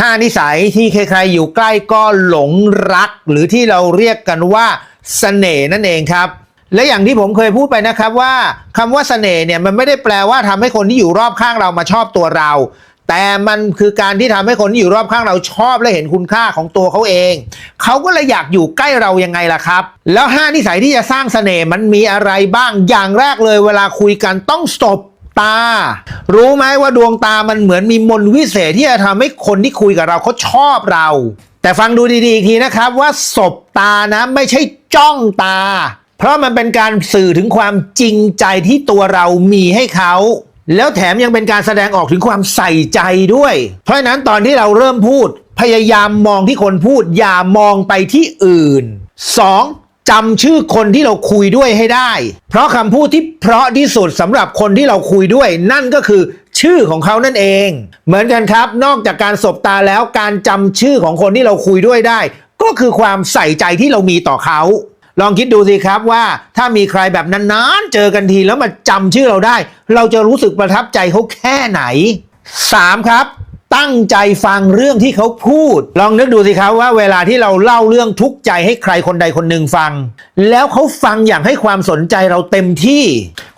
5 นิสัยที่ใครๆอยู่ใกล้ก็หลงรัก หรือที่เราเรียกกันว่าเสน่ห์นั่นเองครับ และอย่างที่ผมเคยพูดไปนะครับว่าคำว่าเสน่ห์เนี่ยมันไม่ได้แปลว่าทำให้คนที่อยู่รอบข้างเรามาชอบตัวเรา แต่มันคือการที่ทำให้คนที่อยู่รอบข้างเราชอบและเห็นคุณค่าของตัวเขาเอง เขาก็เลยอยากอยู่ใกล้เรายังไงล่ะครับ แล้ว 5 นิสัยที่จะสร้างเสน่ห์มันมีอะไรบ้างอย่างแรกเลย เวลาคุยกันต้องสบ ตา รู้ไหมว่าดวงตามันเหมือนมีมนวิเศษที่จะทำให้คนที่คุยกับเราเขาชอบเรา แต่ฟังดูดีๆอีกทีนะครับว่าสบตานะไม่ใช่จ้องตา เพราะมันเป็นการสื่อถึงความจริงใจที่ตัวเรามีให้เขาแล้วแถมยังเป็นการแสดงออกถึงความใส่ใจด้วย เพราะฉะนั้นตอนที่เราเริ่มพูด พยายามมองที่คนพูดอย่ามองไปที่อื่น 2. จำชื่อคนที่เราคุยด้วยให้ได้ เพราะคำพูดที่เพราะที่สุดสำหรับคนที่เราคุยด้วย นั่นก็คือชื่อของเขานั่นเอง เหมือนกันครับ นอกจากการสบตาแล้วการจำชื่อของคนที่เราคุยด้วยได้ ก็คือความใส่ใจที่เรามีต่อเขาลองคิดดูสิครับว่าถ้ามีใครแบบนานๆ เจอกันทีแล้วมาจำชื่อเราได้ เราจะรู้สึกประทับใจเขาแค่ไหน 3. ครับ ตั้งใจฟังเรื่องที่เขาพูด ลองนึกดูสิครับว่าเวลาที่เราเล่าเรื่องทุกข์ใจให้ใครคนใดคนหนึ่งฟัง แล้วเขาฟังอย่างให้ความสนใจเราเต็มที่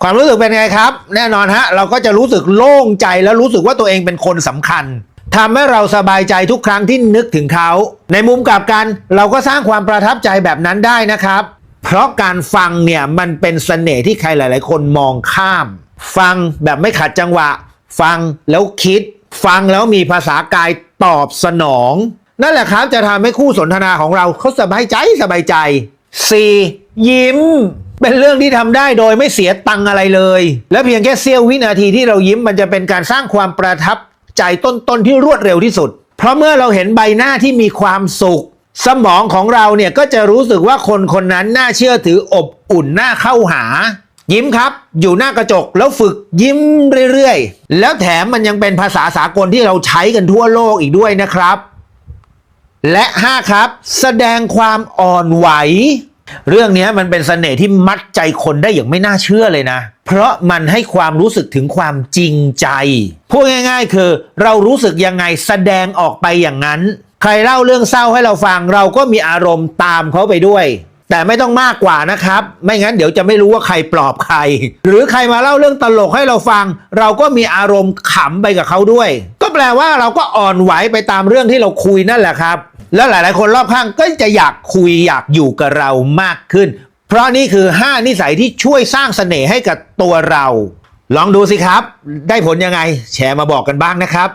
ความรู้สึกเป็นไงครับ แน่นอนฮะ เราก็จะรู้สึกโล่งใจแล้วรู้สึกว่าตัวเองเป็นคนสำคัญทำให้เราสบายใจทุกครั้งที่นึกถึงเขา ในมุมกลับกันเราก็สร้างความประทับใจแบบนั้นได้นะครับ เพราะการฟังเนี่ยมันเป็นเสน่ห์ที่ใครหลาย ๆ คนมองข้าม ฟังแบบไม่ขัดจังหวะ ฟังแล้วคิด ฟังแล้วมีภาษากายตอบสนอง นั่นแหละครับจะทำให้คู่สนทนาของเราเขาสบายใจสบายใจ 4. ยิ้ม เป็นเรื่องที่ทำได้โดยไม่เสียตังอะไรเลย และเพียงแค่เสี้ยววินาทีที่เรายิ้มมันจะเป็นการสร้างความประทับใจต้นๆที่รวดเร็วที่สุด เพราะเมื่อเราเห็นใบหน้าที่มีความสุข สมองของเราเนี่ยก็จะรู้สึกว่าคนคนนั้นน่าเชื่อถืออบอุ่นน่าเข้าหา ยิ้มครับอยู่หน้ากระจกแล้วฝึกยิ้มเรื่อยๆ แล้วแถมมันยังเป็นภาษาสากลที่เราใช้กันทั่วโลกอีกด้วยนะครับ และ 5 ครับ แสดงความอ่อนไหว เรื่องนี้มันเป็นเสน่ห์ที่มัดใจคนได้อย่างไม่น่าเชื่อเลยนะ เพราะมันให้ความรู้สึกถึงความจริงใจ พูดง่ายๆ คือ เรารู้สึกยังไงแสดงออกไปอย่างนั้น ใครเล่าเรื่องเศร้าให้เราฟังเราก็มีอารมณ์ตามเขาไปด้วย แต่ไม่ต้องมากกว่านะครับ ไม่งั้นเดี๋ยวจะไม่รู้ว่าใครปลอบใคร หรือใครมาเล่าเรื่องตลกให้เราฟัง เราก็มีอารมณ์ขำไปกับเขาด้วย ก็แปลว่าเราก็อ่อนไหวไปตามเรื่องที่เราคุยนั่นแหละครับ แล้วหลาย ๆ คนรอบข้างก็จะอยากคุยอยากอยู่กับเรามากขึ้น เพราะนี่คือ 5 นิสัยที่ช่วยสร้างเสน่ห์ให้กับตัวเรา ลองดูสิครับ ได้ผลยังไง แชร์มาบอกกันบ้างนะครับ